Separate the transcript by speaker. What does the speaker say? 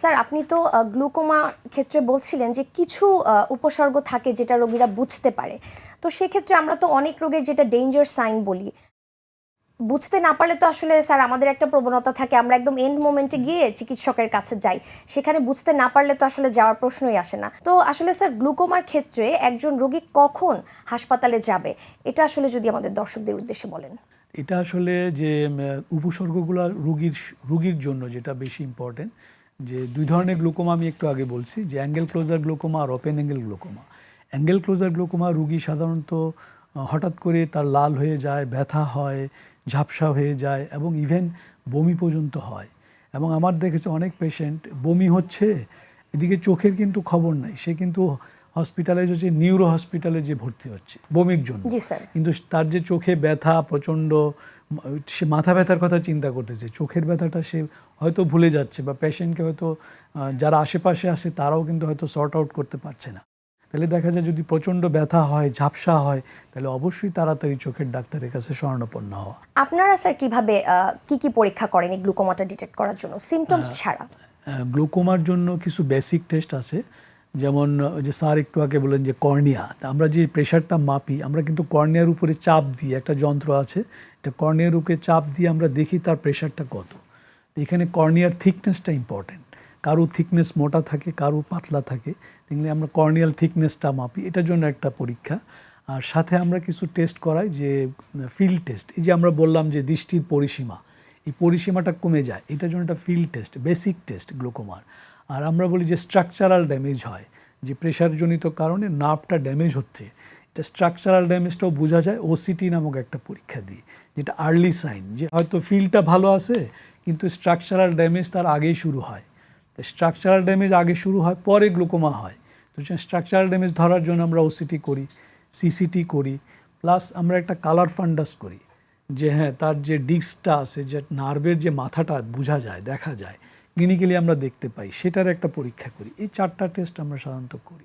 Speaker 1: Sir, আপনি তো glaucoma ক্ষেত্রে বলছিলেন যে কিছু উপসর্গ থাকে যেটা রোগীরা বুঝতে পারে। তো সেক্ষেত্রে আমরা তো অনেক রোগের যেটা ডেঞ্জার সাইন বলি। বুঝতে না পারলে তো আসলে স্যার আমাদের একটা প্রবণতা থাকে, আমরা একদম এন্ড মোমেন্টে গিয়ে চিকিৎসকের কাছে যাই। সেখানে বুঝতে না পারলে তো আসলে যাওয়ার প্রশ্নই আসে না। তো আসলে স্যার, গ্লুকোমার ক্ষেত্রে একজন রোগী কখন হাসপাতালে যাবে? এটা আসলে যদি আমাদের দর্শকদের উদ্দেশ্যে বলেন।
Speaker 2: এটা আসলে যে উপসর্গগুলো রুগীর রুগীর জন্য যেটা বেশি ইম্পর্টেন্ট যে দুই ধরনের গ্লোকোমা আমি একটু আগে বলছি, যে অ্যাঙ্গেল ক্লোজার গ্লোকোমা আর open angle glaucoma. Angle closure glaucoma রুগী সাধারণত হঠাৎ করে তার লাল হয়ে যায়, ব্যথা হয়, ঝাপসা হয়ে যায় এবং ইভেন বমি পর্যন্ত হয়। এবং আমার দেখেছে অনেক পেশেন্ট বমি হচ্ছে, এদিকে চোখের কিন্তু খবর নাই, সে কিন্তু হসপিটালে হচ্ছে নিউরো হসপিটালে যে ভর্তি হচ্ছে বমির জন্য। কিন্তু তার যে চোখে ব্যথা প্রচণ্ড সে মাথা ব্যথার কথা চিন্তা করতেছে। চোখের ব্যথাটা সে হয়তো ভুলে যাচ্ছে বা পেশেন্টকে হয়তো যারা আশেপাশে আসে তারাও কিন্তু হয়তো সর্ট আউট করতে পারছে না। তাহলে দেখা যায় যদি প্রচণ্ড ব্যথা হয় ঝাপসা হয় তাহলে অবশ্যই তাড়াতাড়ি চোখের ডাক্তারের কাছে শরণাপন্ন হওয়া।
Speaker 1: আপনারা স্যার কীভাবে কি কি পরীক্ষা করেন এই গ্লুকোমাটা ডিটেক্ট করার জন্য? সিমটমস ছাড়া।
Speaker 2: গ্লুকোমার জন্য কিছু বেসিক টেস্ট আছে। যেমন যে স্যার একটু আগে বললেন যে কর্নিয়া আমরা যে প্রেশারটা মাপি, আমরা কিন্তু কর্নিয়ার উপরে চাপ দিই একটা যন্ত্র আছে, এটা কর্নিয়ার উপরে চাপ দিয়ে আমরা দেখি তার প্রেশারটা কত। এখানে কর্নিয়ার থিকনেসটা ইম্পর্টেন্ট কারও থিকনেস মোটা থাকে, কারও পাতলা থাকে তেমনি আমরা কর্নিয়াল থিকনেসটা মাপি, এটার জন্য একটা পরীক্ষা। আর সাথে আমরা কিছু টেস্ট করাই যে ফিল্ড টেস্ট এই যে আমরা বললাম যে দৃষ্টির পরিসীমা, এই পরিসীমাটা কমে যায়, এটার জন্য একটা ফিল্ড টেস্ট বেসিক টেস্ট গ্লুকোমার আর আমরা বলি যে স্ট্রাকচারাল ড্যামেজ হয়, যে প্রেশারজনিত কারণে নার্ভটা ড্যামেজ হচ্ছে। এটা স্ট্রাকচারাল ড্যামেজটাও বোঝা যায় ওসিটি নামক একটা পরীক্ষা দিয়ে, যেটা আর্লি সাইন যে হয়তো ফিল্ডটা ভালো আছে, কিন্তু স্ট্রাকচারাল ড্যামেজ তার আগেই শুরু হয়। তো স্ট্রাকচারাল ড্যামেজ আগে শুরু হয়, পরে গ্লুকোমা হয়। তো স্ট্রাকচারাল ড্যামেজ ধরার জন্য আমরা ওসিটি করি সিসিটি করি প্লাস আমরা একটা কালার ফান্ডাস করি, যে হ্যাঁ তার যে ডিস্কটা আছে, যে নার্ভের যে মাথাটা বোঝা যায়, দেখা যায় ক্লিনিক্যালি আমরা দেখতে পাই সেটার একটা পরীক্ষা করি। এই চারটা টেস্ট আমরা সাধারণত করি।